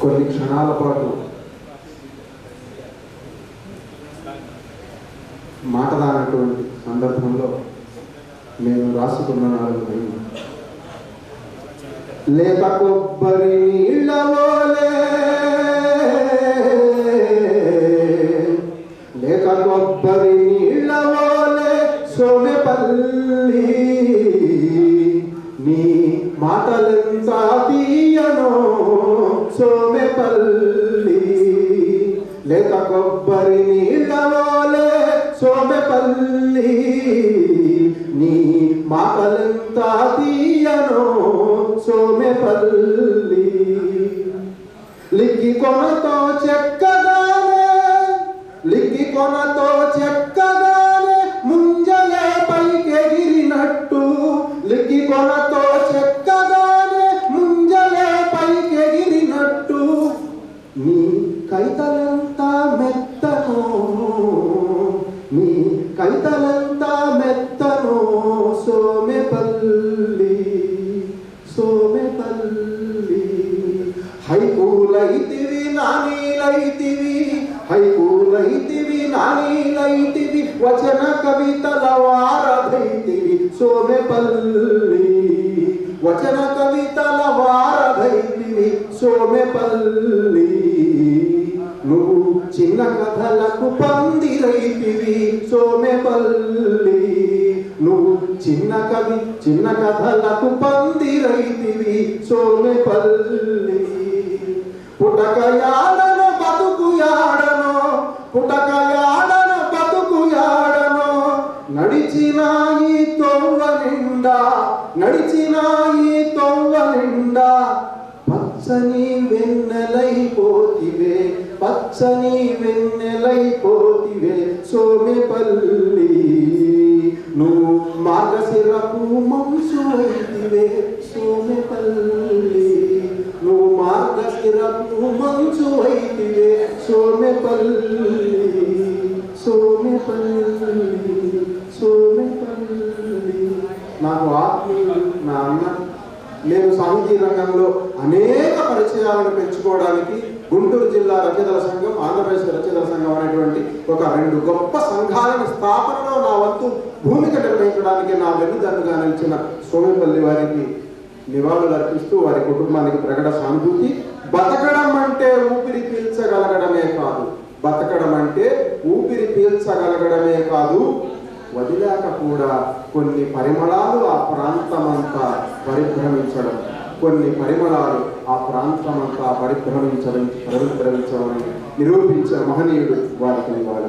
కొన్ని క్షణాల పాటు మాటలానటువంటి సందర్భంలో నేను రాసుకున్న నాలుగు లైన్లు. లేత కొబ్బరి నీళ్ళవోలే లేక కొబ్బరి నీళ్ళవోలే సోమెపల్లి నీ మాటలెంత తీయనో సోమెపల్లి లేత కొబ్బరి నీళ్ళవోలే సోమెపల్లి. నీ మాటలెంత తీయనో సోమెపల్లి. లిక్కి కొనతో చెక్కగానే లిక్కి కొనతో చెక్క కైతలంతా మెత్తను. నీ కైతలంతా మెత్తను. సోమెపల్లి సోమెపల్లి. హైకూలైతివి నానీలైతివి హైకూలైతివి నానీలైతివి వచన కవితల వారధైతివి సోమెపల్లి. వచన కవితల వారధైతివి సోమెపల్లి. నువ్వు చిన్న కథలకు పందిరైతివి సోమెపల్లి. నువ్వు చిన్న కవి చిన్న కథలకు పందిరైతివి సోమెపల్లి. పుటక యాడను బతుకు యాడను పుటక యాడను బతుకు యాడను నడిచిన ఈ తొవ్వ నిండా నడిచిన ఈ తొవ్వ నిండా పచ్చని వెన్నెలైపోతివే పచ్చని వెన్నెలైపోతివే సోమెపల్లి నువ్వు మార్గశిరపు మంచు అయితివే సోమెపల్లి నువ్వు మార్గశిరపు మంచు అయితివే సోమెపల్లి సోమెపల్లి సోమెపల్లి నాకు ఆత్మీయులు నా అన్న నేను సాహితీ రంగంలో అనేక పరిచయాలను పెంచుకోవడానికి గుంటూరు జిల్లా రచయితల సంఘం ఆంధ్రప్రదేశ్ రచయితల సంఘం అనేటువంటి ఒక రెండు గొప్ప సంఘాలను స్థాపనలో నా వంతు భూమిక నిర్వహించడానికి నా వెన్నుదన్నుగా నిలిచిన సోమిపల్లి వారికి నివాళులు అర్పిస్తూ వారి కుటుంబానికి ప్రకట సానుభూతి. బతకడం అంటే ఊపిరి పీల్చగలగడమే కాదు. బతకడం అంటే ఊపిరి పీల్చగలగడమే కాదు. వదిలాక కూడా కొన్ని పరిమళాలు ఆ ప్రాంతమంతా పరిభ్రమించడం కొన్ని పరిమళాలు ఆ ప్రాంతమంతా పరిభ్రమించడం పరిభ్రమించడం నిరూపించిన మహనీయుడు వారికి వాడు